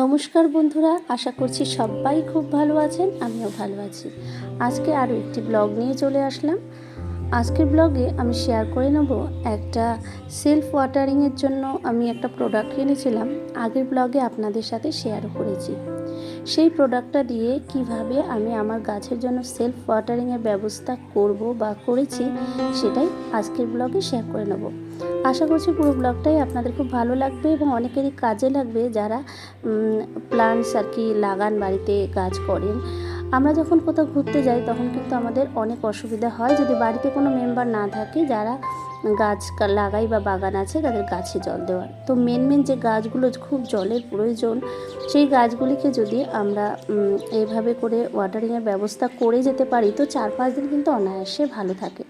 নমস্কার বন্ধুরা, আশা করছি সবাই খুব ভালো আছেন, আমিও ভালো আছি। আজকে আরও একটি ব্লগ নিয়ে চলে আসলাম। আজকের ব্লগে আমি শেয়ার করে নেব একটা সেলফ ওয়াটারিংয়ের জন্য আমি একটা প্রোডাক্ট কিনেছিলাম। আগের ব্লগে আপনাদের সাথে শেয়ারও করেছি। সেই প্রোডাক্টটা দিয়ে কীভাবে আমি আমার গাছের জন্য সেলফ ওয়াটারিংয়ের ব্যবস্থা করব বা করেছি, সেটাই আজকের ব্লগে শেয়ার করে নেব। আশা করছি পুরো ব্লগটাই আপনাদের খুব ভালো লাগবে এবং অনেকেরই কাজে লাগবে যারা প্লান্টস আর কি লাগান বাড়িতে গাছ করেন। আমরা যখন কোথাও ঘুরতে যাই তখন কিন্তু আমাদের অনেক অসুবিধা হয়। যদি বাড়িতে কোনো মেম্বার না থাকে যারা গাছ লাগাই বা বাগান আছে তাদের গাছে জল দেওয়ার। তো মেন মেন যে গাছগুলো খুব জলের প্রয়োজন, সেই গাছগুলিকে যদি আমরা এইভাবে করে ওয়াটারিংয়ের ব্যবস্থা করে যেতে পারি, তো চার পাঁচ দিন কিন্তু অনায়াসে ভালো থাকে।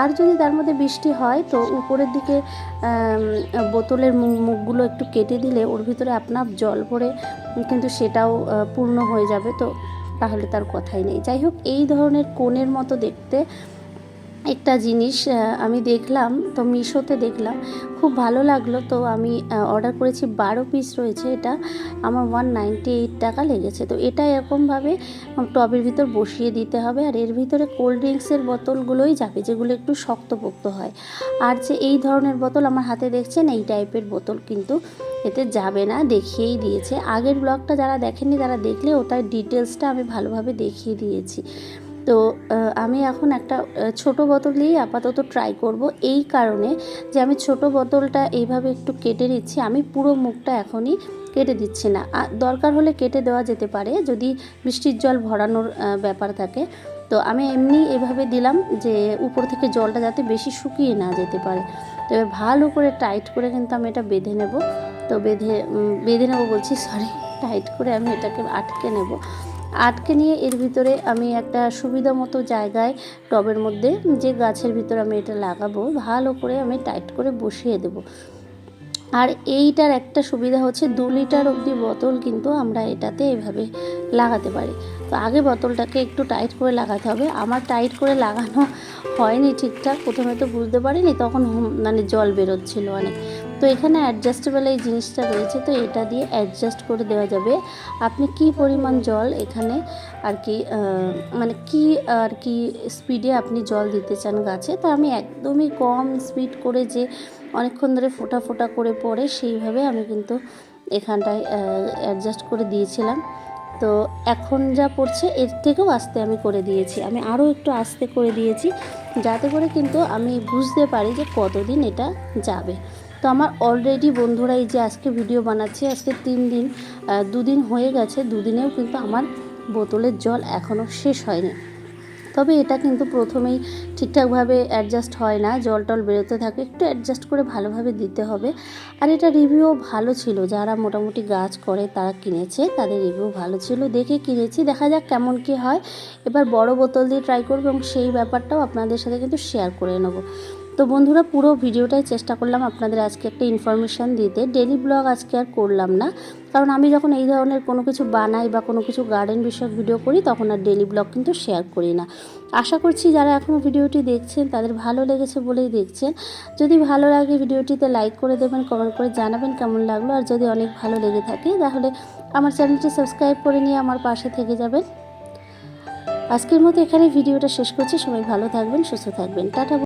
আর যদি তার মধ্যে বৃষ্টি হয়, তো উপরের দিকে বোতলের মুখগুলো একটু কেটে দিলে ওর ভিতরে আপনার জল পড়ে কিন্তু সেটাও পূর্ণ হয়ে যাবে। তো তাহলে তার কথাই নেই। যাই হোক, এই ধরনের কোণের মতো দেখতে একটা জিনিস আমি দেখলাম, তো মিশোতে দেখলাম, খুব ভালো লাগল। তো আমি অর্ডার করেছি বারো পিস রয়েছে এটা, আমার ওয়ান নাইনটি এইট টাকা লেগেছে। তো এটা এরকমভাবে টবের ভিতর বসিয়ে দিতে হবে, আর এর ভিতরে কোল্ড ড্রিঙ্কসের বোতলগুলোই যাবে, যেগুলো একটু শক্তপোক্ত হয়। আর যে এই ধরনের বোতল আমার হাতে দেখছেন, এই টাইপের বোতল কিন্তু এতে যাবে না, দেখিয়েই দিয়েছে। আগের ব্লগটা যারা দেখেননি, তারা দেখলে ওটার ডিটেলসটা আমি ভালোভাবে দেখিয়ে দিয়েছি। তো আমি এখন একটা ছোট বোতল দিয়েই আপাতত ট্রাই করব। এই কারণে যে আমি ছোট বোতলটা এইভাবে একটু কেটে নিচ্ছি, আমি পুরো মুখটা এখনই কেটে দিচ্ছি না। দরকার হলে কেটে দেওয়া যেতে পারে, যদি বৃষ্টির জল ভরানোর ব্যাপার থাকে। তো আমি এমনি এভাবে দিলাম যে, উপর থেকে জলটা যাতে বেশি শুকিয়ে না যেতে পারে। তো এবার ভালো করে টাইট করে কিন্তু আমি এটা বেঁধে নেব। তো বেঁধে বেঁধে নেব বলছি সরি টাইট করে আমি এটাকে আটকে নেব। আটকে নিয়ে এর ভিতরে আমি একটা সুবিধা মতো জায়গায় টবের মধ্যে যে গাছের ভিতরে আমি এটা লাগাবো, ভালো করে আমি টাইট করে বসিয়ে দেব। আর এইটার একটা সুবিধা হচ্ছে দু লিটার অবধি বোতল কিন্তু আমরা এটাতে এইভাবে লাগাতে পারি। তো আগে বোতলটাকে একটু টাইট করে লাগাতে হবে। আমার টাইট করে লাগানো হয়নি ঠিকঠাক, প্রথমে তো বুঝতে পারিনি, তখন মানে জল বেরোচ্ছিল অনেক। তো এখানে অ্যাডজাস্টেবল এই জিনিসটা রয়েছে, তো এটা দিয়ে অ্যাডজাস্ট করে দেওয়া যাবে। আপনি কি পরিমাণ জল এখানে আর কি মানে কি আর কি স্পিডে আপনি জল দিতে চান গাছে? তো আমি একদমই কম স্পিড করে যে অনেকক্ষণ ধরে ফোটা ফোটা করে পড়ে সেইভাবে আমি কিন্তু এখানটায় অ্যাডজাস্ট করে দিয়েছিলাম। তো এখন যা পড়ছে এর থেকেও আস্তে আমি করে দিয়েছি। আমি আরও একটু আস্তে করে দিয়েছি যাতে করে কিন্তু আমি বুঝতে পারি যে কতদিন এটা যাবে। তো আমার অলরেডি বন্ধুরা এই যে আজকে ভিডিও বানাচ্ছি, আজকে তিন দিন দুদিন হয়ে গেছে, দুদিনেও কিন্তু আমার বোতলের জল এখনও শেষ হয়নি। তবে এটা কিন্তু প্রথমেই ঠিকঠাকভাবে অ্যাডজাস্ট হয় না, জল টল বেরোতে থাকে, একটু অ্যাডজাস্ট করে ভালোভাবে দিতে হবে। আর এটা রিভিউও ভালো ছিল, যারা মোটামুটি গাছ করে তারা কিনেছে, তাদের রিভিউ ভালো ছিল, দেখে কিনেছি, দেখা যাক কেমন কি হয়। এবার বড় বোতল দিয়ে ট্রাই করব এবং সেই ব্যাপারটাও আপনাদের সাথে কিন্তু শেয়ার করে নেব। তো বন্ধুরা, পুরো ভিডিওটাই চেষ্টা করলাম আপনাদের আজকে একটা ইনফরমেশান দিতে। ডেলি ব্লগ আজকে আর করলাম না। কারণ আমি যখন এই ধরনের কোনো কিছু বানাই বা কোনো কিছু গার্ডেন বিষয়ক ভিডিও করি, তখন আর ডেলি ব্লগ কিন্তু শেয়ার করি না। আশা করছি যারা এখনও ভিডিওটি দেখছেন, তাদের ভালো লেগেছে বলেই দেখছেন। যদি ভালো লাগে ভিডিওটিতে লাইক করে দেবেন কমেন্ট করে জানাবেন কেমন লাগল। আর যদি অনেক ভালো লেগে থাকে, তাহলে আমার চ্যানেলটি সাবস্ক্রাইব করে নিয়ে আমার পাশে থেকে যাবেন। আজকের মতো এখানে ভিডিওটা শেষ করছি। সবাই ভালো থাকবেন, সুস্থ থাকবেন। টাটা